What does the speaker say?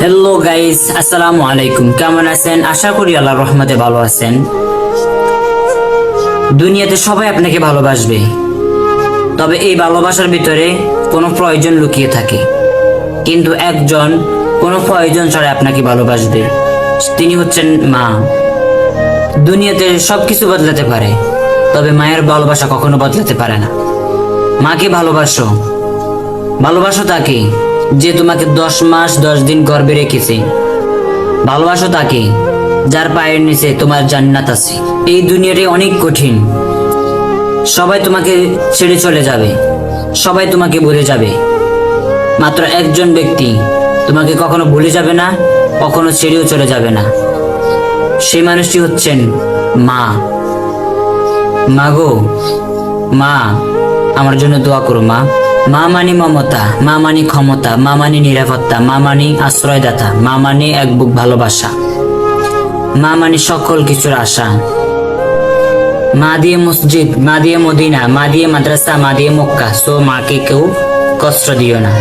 Hello guys আসসালামু আলাইকুম কেমন আছেন? আশা করি আল্লাহর রহমতে ভালো আছেন। দুনিয়াতে সবাই আপনাকে ভালোবাসবে। তবে এই ভালোবাসার ভিতরে কোনো প্রয়োজন লুকিয়ে থাকে। কিন্তু একজন কোনো প্রয়োজন ছাড়া আপনাকে ভালোবাসবে। তিনি হচ্ছেন মা। দুনিয়াতে সবকিছু বদলাতে পারে। তবে মায়ের ভালোবাসা কখনো বদলাতে পারে না। মাকে ভালোবাসো। ভালোবাসো তাকে। যে তোমাকে দশ মাস দশ দিন গর্বে রেখেছে। ভালোবাসো তাকে, যার পায়ের নিচে তোমার জান্নাত আছে। এই দুনিয়াটি অনেক কঠিন। সবাই তোমাকে ছেড়ে চলে যাবে, সবাই তোমাকে ভুলে যাবে। মাত্র একজন ব্যক্তি তোমাকে কখনো ভুলে যাবে না, কখনো ছেড়েও চলে যাবে না। সেই মানুষটি হচ্ছেন মা। মা গো, মা আমার জন্য দোয়া করো, মা। মা মানি মমতা, মা মানি ক্ষমতা, মা মানি নিরাপত্তা, মা মানি আশ্রয়দাতা, মা মানি এক বুক ভালোবাসা, মা মানি সকল কিছুর আশা। মা দিয়ে মসজিদ, মা দিয়ে মদিনা, মা দিয়ে মাদ্রাসা, মা দিয়ে মক্কা, সো মাকে কেউ কষ্ট দিও না।